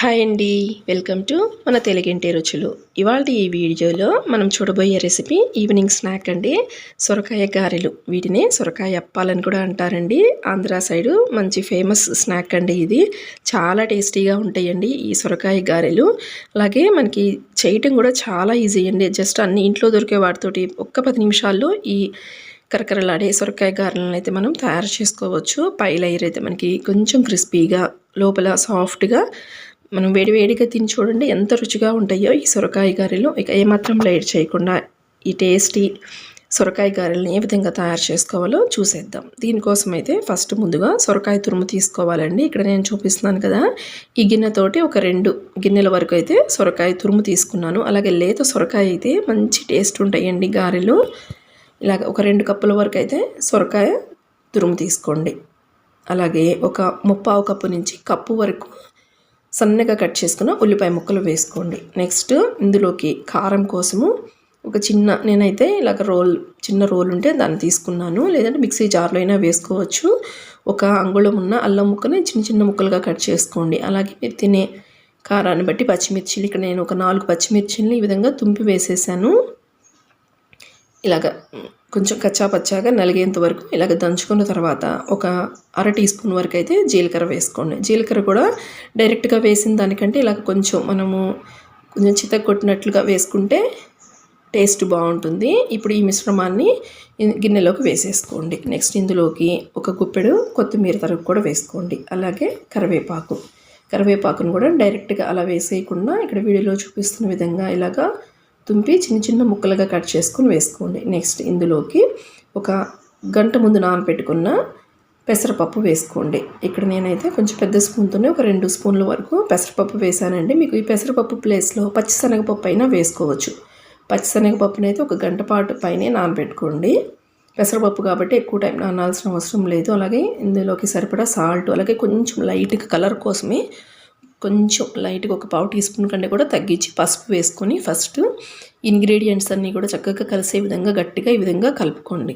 Hi అండి. Welcome to మన తెలుగింటి రుచులు. ఇవాళ ఈ వీడియోలో మనం చూడబోయే రెసిపీ ఈవినింగ్ స్నాక్ అండి. సొరకాయ గారెలు. వీటిని సొరకాయ అప్పాలని కూడా అంటారండి. ఆంధ్ర సైడు మంచి ఫేమస్ స్నాక్ అండి ఇది. చాలా టేస్టీగా ఉంటాయండి ఈ సొరకాయ గారెలు. అలాగే మనకి చేయటం కూడా చాలా ఈజీ అండి. జస్ట్ అన్ని ఇంట్లో దొరికే వాటితోటి ఒక్క పది నిమిషాల్లో ఈ కరకరలాడే సొరకాయ గారెలను అయితే మనం తయారు చేసుకోవచ్చు. పై లేయర్ అయితే మనకి కొంచెం క్రిస్పీగా లోపల సాఫ్ట్గా మనం వేడివేడిగా తిని చూడండి ఎంత రుచిగా ఉంటాయో ఈ సొరకాయ గారెలు. ఇక ఏమాత్రం లేట్ చేయకుండా ఈ టేస్టీ సొరకాయ గారెలను ఏ విధంగా తయారు చేసుకోవాలో చూసేద్దాం. దీనికోసం అయితే ఫస్ట్ ముందుగా సొరకాయ తురుము తీసుకోవాలండి. ఇక్కడ నేను చూపిస్తున్నాను కదా ఈ గిన్నెతోటి ఒక రెండు గిన్నెల వరకు అయితే సొరకాయ తురుము తీసుకున్నాను. అలాగే లేత సొరకాయ అయితే మంచి టేస్ట్ ఉంటాయండి గారెలు. ఇలాగ ఒక రెండు కప్పుల వరకు అయితే సొరకాయ తురుము తీసుకోండి. అలాగే ఒక ముప్పావు కప్పు నుంచి కప్పు వరకు సన్నగా కట్ చేసుకున్న ఉల్లిపాయ ముక్కలు వేసుకోండి. నెక్స్ట్ ఇందులోకి కారం కోసము ఒక చిన్న నేనైతే ఇలాగ రోల్ చిన్న రోల్ ఉంటే దాన్ని తీసుకున్నాను. లేదంటే మిక్సీ జార్లో అయినా వేసుకోవచ్చు. ఒక అంగుళం ఉన్న అల్లం ముక్కని చిన్న చిన్న ముక్కలుగా కట్ చేసుకోండి. అలాగే మీరు తినే కారాన్ని బట్టి పచ్చిమిర్చిలు ఇక్కడ నేను ఒక నాలుగు పచ్చిమిర్చిని ఈ విధంగా తుంపి వేసేసాను. ఇలాగ కొంచెం కచ్చా పచ్చాగా నలిగేంత వరకు ఇలాగ దంచుకున్న తర్వాత ఒక అర టీ స్పూన్ వరకు అయితే జీలకర్ర వేసుకోండి. జీలకర్ర కూడా డైరెక్ట్గా వేసిన దానికంటే ఇలాగ కొంచెం మనము కొంచెం చితక్ కొట్టినట్లుగా వేసుకుంటే టేస్ట్ బాగుంటుంది. ఇప్పుడు ఈ మిశ్రమాన్ని గిన్నెలోకి వేసేసుకోండి. నెక్స్ట్ ఇందులోకి ఒక గుప్పెడు కొత్తిమీర తరుగు కూడా వేసుకోండి. అలాగే కరివేపాకు. కరివేపాకును కూడా డైరెక్ట్గా అలా వేసేయకుండా ఇక్కడ వీడియోలో చూపిస్తున్న విధంగా ఇలాగా తుంపి చిన్న చిన్న ముక్కలుగా కట్ చేసుకొని వేసుకోండి. నెక్స్ట్ ఇందులోకి ఒక గంట ముందు నానబెట్టుకున్న పెసరపప్పు వేసుకోండి. ఇక్కడ నేనైతే కొంచెం పెద్ద స్పూన్తోనే ఒక రెండు స్పూన్ల వరకు పెసరపప్పు వేసానండి. మీకు ఈ పెసరపప్పు ప్లేస్లో పచ్చిశనగపప్పు అయినా వేసుకోవచ్చు. పచ్చిశనగపప్పునైతే ఒక గంట పాటు పైనే నానబెట్టుకోండి. పెసరపప్పు కాబట్టి ఎక్కువ టైం నానాల్సిన అవసరం లేదు. అలాగే ఇందులోకి సరిపడా సాల్ట్ అలాగే కొంచెం లైట్గా కలర్ కోసమే కొంచెం లైట్గా ఒక పావు టీ స్పూన్ కంటే కూడా తగ్గించి పసుపు వేసుకొని ఫస్ట్ ఇంగ్రీడియంట్స్ అన్నీ కూడా చక్కగా కలిసే విధంగా గట్టిగా ఈ విధంగా కలుపుకోండి.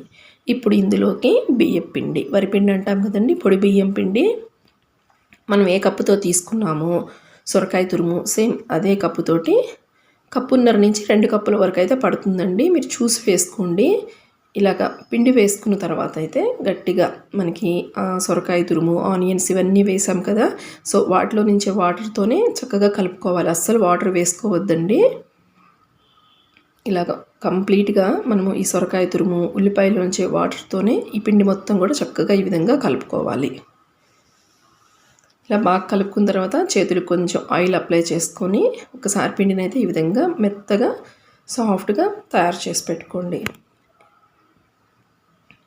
ఇప్పుడు ఇందులోకి బియ్యం పిండి. వరిపిండి అంటాం కదండి పొడి బియ్యం పిండి మనం ఏ కప్పుతో తీసుకున్నామో సొరకాయ తురుము సేమ్ అదే కప్పుతోటి కప్పున్నర నుంచి రెండు కప్పుల వరకు అయితే పడుతుందండి. మీరు చూసి వేసుకోండి. ఇలాగ పిండి వేసుకున్న తర్వాత అయితే గట్టిగా మనకి సొరకాయ తురుము ఆనియన్స్ ఇవన్నీ వేసాం కదా. సో వాటిలో నుంచి వాటర్తోనే చక్కగా కలుపుకోవాలి. అస్సలు వాటర్ వేసుకోవద్దండి. ఇలాగ కంప్లీట్గా మనము ఈ సొరకాయ తురుము ఉల్లిపాయలోంచే వాటర్తోనే ఈ పిండి మొత్తం కూడా చక్కగా ఈ విధంగా కలుపుకోవాలి. ఇలా బాగా కలుపుకున్న తర్వాత చేతులకు కొంచెం ఆయిల్ అప్లై చేసుకొని ఒకసారి పిండిని అయితే ఈ విధంగా మెత్తగా సాఫ్ట్గా తయారు చేసి పెట్టుకోండి.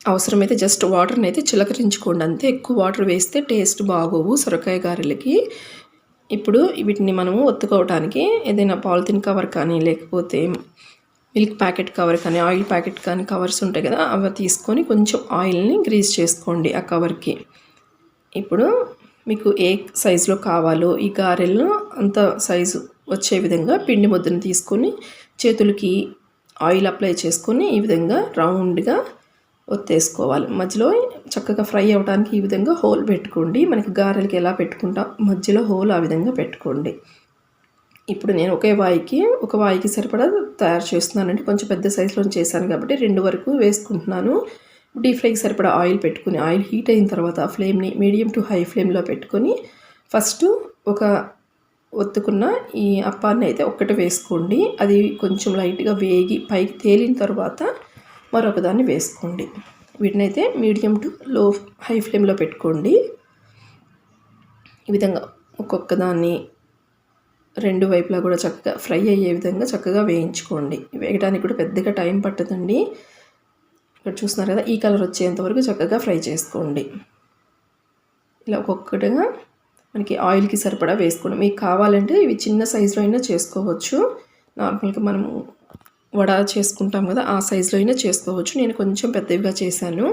అవసరమైతే జస్ట్ వాటర్ని అయితే చిలకరించుకోండి. అంతే ఎక్కువ వాటర్ వేస్తే టేస్ట్ బాగోవు సొరకాయ గారెలకి. ఇప్పుడు వీటిని మనము ఒత్తుకోవడానికి ఏదైనా పాలిథిన్ కవర్ కానీ లేకపోతే మిల్క్ ప్యాకెట్ కవర్ కానీ ఆయిల్ ప్యాకెట్ కానీ కవర్స్ ఉంటాయి కదా అవి తీసుకొని కొంచెం ఆయిల్ని గ్రీస్ చేసుకోండి ఆ కవర్కి ఇప్పుడు మీకు ఏ సైజులో కావాలో ఈ గారెలను అంత సైజు వచ్చే విధంగా పిండి ముద్దను తీసుకొని చేతులకి ఆయిల్ అప్లై చేసుకొని ఈ విధంగా రౌండ్గా ఒత్తేసుకోవాలి. మధ్యలో చక్కగా ఫ్రై అవ్వడానికి ఈ విధంగా హోల్ పెట్టుకోండి. మనకి గారెలకి ఎలా పెట్టుకుంటాం? మధ్యలో హోల్ ఆ విధంగా పెట్టుకోండి. ఇప్పుడు నేను ఒకే వాయికి ఒక వాయికి సరిపడా తయారు చేస్తున్నానండి. కొంచెం పెద్ద సైజులో చేశాను కాబట్టి రెండు వరకు వేసుకుంటున్నాను. డీప్ ఫ్రైకి సరిపడా ఆయిల్ పెట్టుకుని ఆయిల్ హీట్ అయిన తర్వాత ఫ్లేమ్ని మీడియం టు హై ఫ్లేమ్లో పెట్టుకొని ఫస్ట్ ఒక ఒత్తుకున్న ఈ అప్పాన్ని అయితే ఒక్కటి వేసుకోండి. అది కొంచెం లైట్గా వేగి పైకి తేలిన తర్వాత మరొక దాన్ని వేసుకోండి. వీటినైతే మీడియం టు లో హై ఫ్లేమ్లో పెట్టుకోండి. ఈ విధంగా ఒక్కొక్క దాన్ని రెండు వైపులా కూడా చక్కగా ఫ్రై అయ్యే విధంగా చక్కగా వేయించుకోండి. వేయడానికి కూడా పెద్దగా టైం పట్టదండి. ఇక్కడ చూస్తున్నారు కదా ఈ కలర్ వచ్చేంత వరకు చక్కగా ఫ్రై చేసుకోండి. ఇలా ఒక్కొక్కటిగా మనకి ఆయిల్కి సరిపడా వేసుకోండి. మీకు కావాలంటే ఇవి చిన్న సైజులో అయినా చేసుకోవచ్చు. నార్మల్గా మనము వడ చేసుకుంటాం కదా ఆ సైజులో అయినా చేసుకోవచ్చు. నేను కొంచెం పెద్దవిగా చేశాను.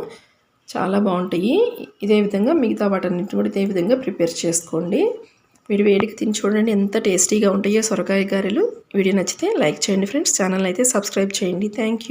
చాలా బాగుంటాయి. ఇదే విధంగా మిగతా వాటన్నిటిని కూడా ఇదే విధంగా ప్రిపేర్ చేసుకోండి. వీడి వేడికి తిని చూడండి ఎంత టేస్టీగా ఉంటాయో సొరకాయ గారెలు. వీడియో నచ్చితే లైక్ చేయండి ఫ్రెండ్స్. ఛానల్ అయితే సబ్స్క్రైబ్ చేయండి. థ్యాంక్